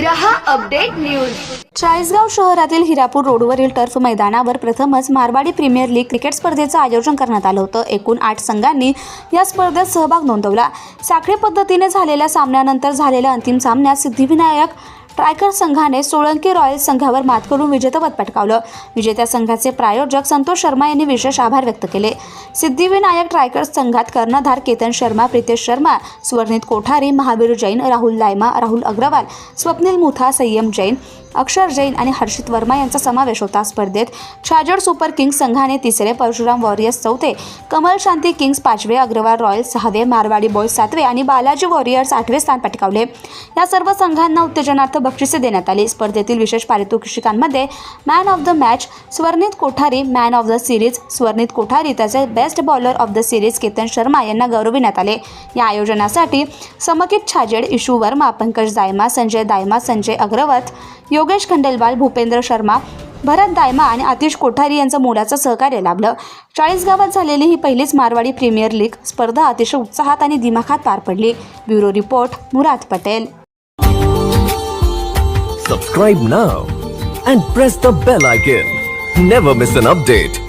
रहा update news. Chalisgaon शहरातील हिरापूर रोडवरील टर्फ मैदानावर प्रथमच मारवाडी प्रीमियर लीग क्रिकेट स्पर्धेचं आयोजन करण्यात आलं होतं. एकूण आठ संघांनी या स्पर्धेत सहभाग नोंदवला. साखळी पद्धतीने झालेल्या सामन्यानंतर झालेल्या अंतिम सामन्यात सिद्धिविनायक ट्रायकर संघाने सोळंकी रॉयल संघावर मात करून विजेतेपद पटकावलं. विजेत्या संघाचे प्रायोजक संतोष शर्मा यांनी विशेष आभार व्यक्त केले. सिद्धिविनायक ट्रायकर संघात कर्णधार केतन शर्मा प्रितेश शर्मा स्वर्णित कोठारी महावीर जैन राहुल लायमा राहुल अग्रवाल स्वप्नील मुथा संयम जैन अक्षर जैन आणि हर्षित वर्मा यांचा समावेश होता स्पर्धेत. छाजड सुपर किंग्स संघाने तिसरे परशुराम वॉरियर्स चौथे कमल शांती किंग्स पाचवे अग्रवाल रॉयल्स सहावे मारवाडी बॉयज सातवे आणि बालाजी वॉरियर्स आठवे स्थान पटकावले. या सर्व संघांना उत्तेजनार्थ बक्षिसे देण्यात आली. स्पर्धेतील विशेष पारितोषिकांमध्ये man of the match Swarnit Kothari man of the series Swarnit Kothari तसेच best bowler of the series Ketan Sharma यांना गौरविण्यात आले. या आयोजनासाठी समकित छाजेड इशू वर्मा पंकज दायमा संजय दायमा संजय अग्रवत योगेश खंडेलवाल भूपेंद्र शर्मा भरत दायमा आणि आतिश कोठारी यांचं मोलाचं सहकार्य लाभलं. चाळीस गावात झालेली ही पहिलीच मारवाडी प्रीमियर लीग स्पर्धा अतिशय उत्साहात आणि दिमाखात पार पडली. Bureau report Murad Patel. Subscribe now and press the bell icon never miss an update